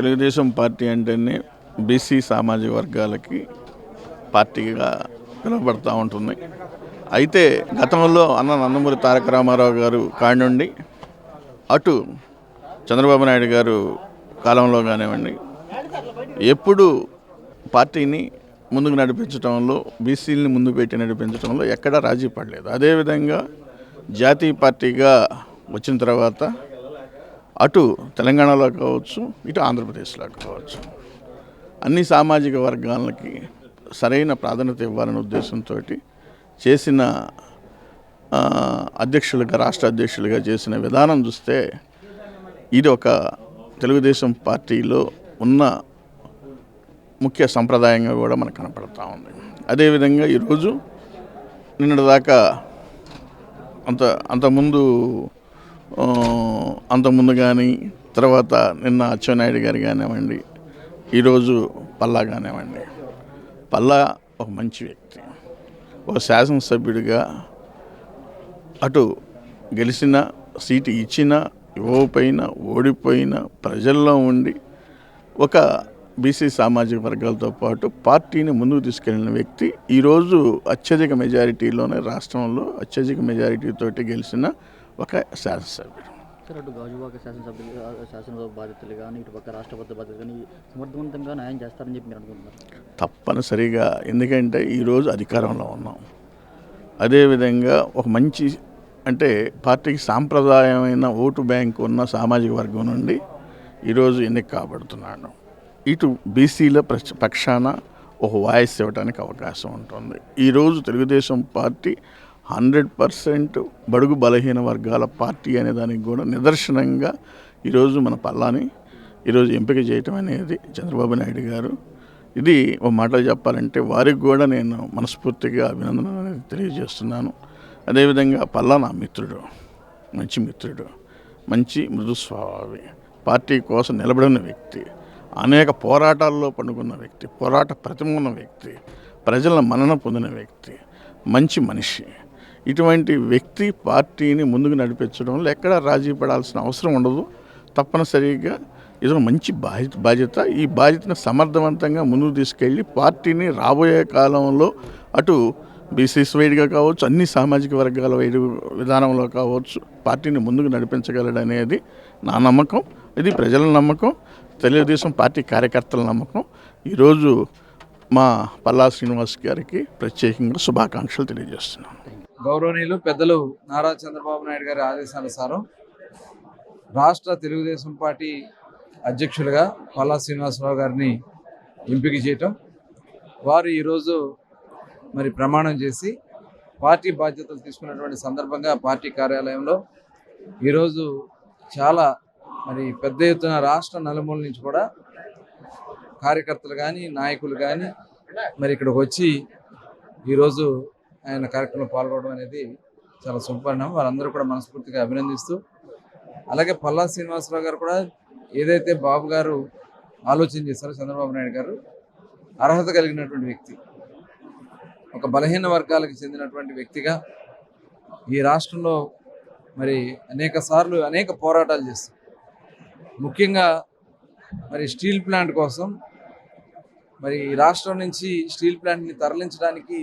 Telugu Desam party అంటేనే BC సామాజిక వర్గాలకి పార్టీగా పిలువబడతా ఉంటుంది అయితే గతంలో అన్న నందమూరి తారక రామారావు గారు కాడి అటు చంద్రబాబు నాయుడు గారు కాలంలో కానివ్వండి ఎప్పుడు పార్టీని ముందుకు నడిపించడంలో బీసీలని ముందు పెట్టి నడిపించడంలో ఎక్కడా రాజీ పడలేదు. అదేవిధంగా జాతీయ పార్టీగా వచ్చిన తర్వాత అటు తెలంగాణలో కావచ్చు ఇటు ఆంధ్రప్రదేశ్లో కావచ్చు. అన్ని సామాజిక వర్గాలకి సరైన ప్రాధాన్యత ఇవ్వాలనే ఉద్దేశంతో చేసిన అధ్యక్షులుగా రాష్ట్ర అధ్యక్షులుగా చేసిన విధానం చూస్తే ఇది ఒక తెలుగుదేశం పార్టీలో ఉన్న ముఖ్య సంప్రదాయంగా కూడా మనకు కనపడతా ఉంది. అదేవిధంగా ఈరోజు నిన్నటి దాకా అంత అంతకుముందు అంతకుముందు కానీ తర్వాత నిన్న అచ్చెన్నాయుడు గారు కానివ్వండి ఈరోజు పల్లా కానివ్వండి. పల్లా ఒక మంచి వ్యక్తి. ఒక శాసనసభ్యుడిగా అటు గెలిచిన సీటు ఇచ్చిన ఇవ్వకపోయినా ఓడిపోయినా ప్రజల్లో ఉండి ఒక బీసీ సామాజిక వర్గాలతో పాటు పార్టీని ముందుకు తీసుకెళ్ళిన వ్యక్తి ఈరోజు అత్యధిక మెజారిటీలోనే రాష్ట్రంలో అత్యధిక మెజారిటీతోటి గెలిచిన ఒక శాసనసభ్యుడు. అటు గాజువాక శాసనసభ్యులు శాసనసభ బాధ్యతలు కానీ ఇటు పక్క రాష్ట్రపతి బాధ్యతలు కానీ సమర్థవంతంగా న్యాయం చేస్తారని చెప్పి మీరు అనుకుంటున్నారు? తప్పనిసరిగా. ఎందుకంటే ఈరోజు అధికారంలో ఉన్నాం. అదేవిధంగా ఒక మంచి అంటే పార్టీకి సాంప్రదాయమైన ఓటు బ్యాంక్ ఉన్న సామాజిక వర్గం నుండి ఈరోజు ఎన్నిక కాబడుతున్నాడు. ఇటు బీసీల పక్షాన ఒక వాయిస్ ఇవ్వడానికి అవకాశం ఉంటుంది. ఈరోజు తెలుగుదేశం పార్టీ హండ్రెడ్ పర్సెంట్ బడుగు బలహీన వర్గాల పార్టీ అనే దానికి కూడా నిదర్శనంగా ఈరోజు మన పల్లాని ఈరోజు ఎంపిక చేయటం అనేది చంద్రబాబు నాయుడు గారు. ఇది ఒక మాటలు చెప్పాలంటే వారికి కూడా నేను మనస్ఫూర్తిగా అభినందనలు అనేది తెలియజేస్తున్నాను. అదేవిధంగా పల్లా నా మిత్రుడు మంచి మిత్రుడు మంచి మృదుస్వభావి పార్టీ కోసం నిలబడిన వ్యక్తి అనేక పోరాటాల్లో పండుకున్న వ్యక్తి పోరాట ప్రతిమ ఉన్న వ్యక్తి ప్రజల మనన పొందిన వ్యక్తి మంచి మనిషి ఇటువంటి వ్యక్తి పార్టీని ముందుకు నడిపించడంలో ఎక్కడ రాజీ పడాల్సిన అవసరం ఉండదు. తప్పనిసరిగా ఇది మంచి బాధ్యత బాధ్యత ఈ బాధ్యతను సమర్థవంతంగా ముందుకు తీసుకెళ్ళి పార్టీని రాబోయే కాలంలో అటు బీసీస్ వైడ్గా కావచ్చు అన్ని సామాజిక వర్గాల వైడ్ విధానంలో కావచ్చు పార్టీని ముందుకు నడిపించగలడనేది నా నమ్మకం. ఇది ప్రజల నమ్మకం తెలుగుదేశం పార్టీ కార్యకర్తల నమ్మకం. ఈరోజు మా పల్లా శ్రీనివాస్ గారికి ప్రత్యేకంగా శుభాకాంక్షలు తెలియజేస్తున్నాను. గౌరవనీయులు పెద్దలు నారా చంద్రబాబు నాయుడు గారి ఆదేశానుసారం రాష్ట్ర తెలుగుదేశం పార్టీ అధ్యక్షులుగా పల్లా శ్రీనివాసరావు గారిని ఎంపిక చేయటం వారు ఈరోజు మరి ప్రమాణం చేసి పార్టీ బాధ్యతలు తీసుకున్నటువంటి సందర్భంగా పార్టీ కార్యాలయంలో ఈరోజు చాలా మరి పెద్ద ఎత్తున రాష్ట్ర నలుమూల నుంచి కూడా కార్యకర్తలు కానీ నాయకులు కానీ మరి ఇక్కడికి వచ్చి ఈరోజు ఆయన కార్యక్రమంలో పాల్గొనడం అనేది చాలా శుభపరిణామం. వారందరూ కూడా మనస్ఫూర్తిగా అభినందిస్తూ అలాగే పల్లా శ్రీనివాసరావు గారు కూడా ఏదైతే బాబు గారు ఆలోచన చేశారో చంద్రబాబు నాయుడు గారు అర్హత కలిగినటువంటి వ్యక్తి ఒక బలహీన వర్గాలకు చెందినటువంటి వ్యక్తిగా ఈ రాష్ట్రంలో మరి అనేక సార్లు అనేక పోరాటాలు చేస్తారు ముఖ్యంగా మరి స్టీల్ ప్లాంట్ కోసం మరి ఈ రాష్ట్రం నుంచి స్టీల్ ప్లాంట్ని తరలించడానికి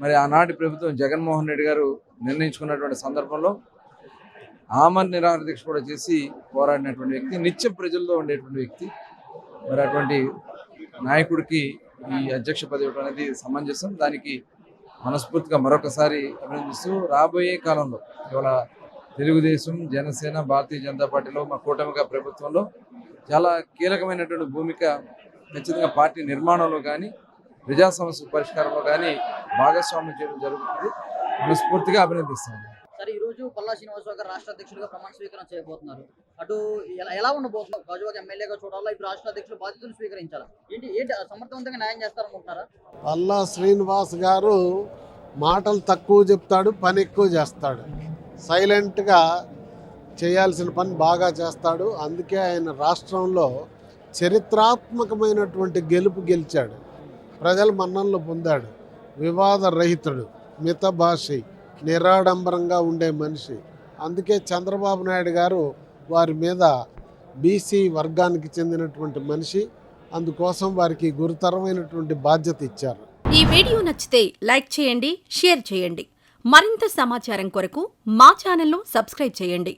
మరి ఆనాటి ప్రభుత్వం జగన్మోహన్ రెడ్డి గారు నిర్ణయించుకున్నటువంటి సందర్భంలో ఆమర్ నిరాహార దీక్ష కూడా చేసి పోరాడినటువంటి వ్యక్తి నిత్యం ప్రజల్లో ఉండేటువంటి వ్యక్తి. మరి అటువంటి నాయకుడికి ఈ అధ్యక్ష పదవి అనేది సమంజసం. దానికి మనస్ఫూర్తిగా మరొకసారి అభినందిస్తూ రాబోయే కాలంలో ఇవాళ తెలుగుదేశం జనసేన భారతీయ జనతా పార్టీలో మా కూటమిగా ప్రభుత్వంలో చాలా కీలకమైనటువంటి భూమిక ఖచ్చితంగా పార్టీ నిర్మాణంలో కానీ ప్రజా సమస్యల పరిష్కారంలో కానీ భాగస్వామ్యం చేయడం జరుగుతుంది. మనస్ఫూర్తిగా అభినందిస్తాను. సరే ఈ రోజు పల్లా శ్రీనివాసరావు గారు రాష్ట్ర అధ్యక్షుడిగా ప్రమాణ స్వీకారం చేయబోతున్నారు. అటు ఎలా ఎలా ఉండబోతున్నారు? గాజువాక ఎమ్మెల్యేగా చూడాలా? ఇప్పుడు రాష్ట్ర బాధ్యతలు స్వీకరించాలా? ఏంటి ఏంటి సమర్థవంతంగా న్యాయం చేస్తారనుకుంటున్నారా పల్లా శ్రీనివాస్ గారు మాటలు తక్కువ చెప్తాడు పని ఎక్కువ చేస్తాడు. సైలెంట్గా చేయాల్సిన పని బాగా చేస్తాడు. అందుకే ఆయన రాష్ట్రంలో చరిత్రాత్మకమైనటువంటి గెలుపు గెలిచాడు. ప్రజల మన్ననలు పొందాడు. వివాద రహితుడు మితభాషి నిరాడంబరంగా ఉండే మనిషి. అందుకే చంద్రబాబు నాయుడు గారు వారి మీద బీసీ వర్గానికి చెందినటువంటి మనిషి. అందుకోసం వారికి గురుతరమైనటువంటి బాధ్యత ఇచ్చారు. ఈ వీడియో నచ్చితే లైక్ చేయండి షేర్ చేయండి. మరింత సమాచారం కొరకు మా ఛానల్ను సబ్స్క్రైబ్ చేయండి.